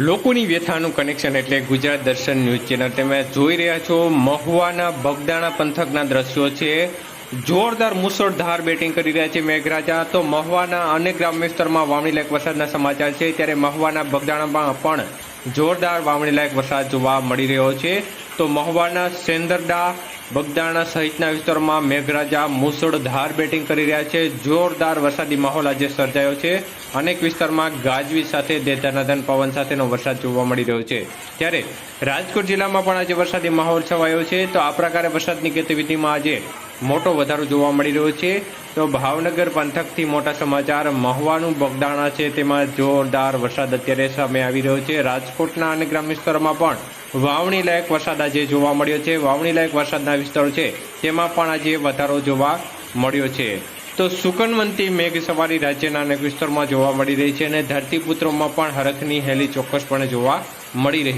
લોકોની વ્યથાનું કનેક્શન એટલે ગુજરાત દર્શન ન્યૂઝ ચેનલ તમે જોઈ રહ્યા છો, મહુવાના બગદાણા પંથકના દ્રશ્યો છે. જોરદાર મુસળધાર બેટિંગ કરી રહ્યા છે મેઘરાજા. તો મહુવાના અનેક ગ્રામ્ય વિસ્તારમાં વાવણી લાયક વરસાદના સમાચાર છે. ત્યારે મહુવાના બગદાણામાં પણ જોરદાર વાવણી લાયક વરસાદ જોવા મળી રહ્યો છે. તો મહુવાના સેંદરડા બગદાણા સહિતના વિસ્તારોમાં મેઘરાજા મુસળધાર બેટિંગ કરી રહ્યા છે. જોરદાર વરસાદી માહોલ આજે સર્જાયો છે. અનેક વિસ્તારમાં ગાજવીજ સાથે દેધાનાધન પવન સાથેનો વરસાદ જોવા મળી રહ્યો છે. ત્યારે રાજકોટ જિલ્લામાં પણ આજે વરસાદી માહોલ છવાયો છે. તો આ પ્રકારે વરસાદની ગતિવિધિમાં આજે મોટો વધારો જોવા મળી રહ્યો છે. તો ભાવનગર પંથકથી મોટા સમાચાર. મહવાનું બગદાણા છે. તેમાં જોરદાર વરસાદ અત્યારે સામે આવી રહ્યો છે. રાજકોટના અને ગ્રામ્ય વિસ્તારોમાં પણ વાવણી લાયક વરસાદ આજે જોવા મળ્યો છે. વાવણી લાયક વરસાદના વિસ્તારો છે. તેમાં પણ આજે વધારો જોવા મળ્યો છે. તો સુકનવંતી મેઘ સવારી રાજ્યના અનેક વિસ્તારોમાં જોવા મળી રહી છે અને ધરતીપુત્રોમાં પણ હરખની હેલી ચોક્કસપણે જોવા મળી રહી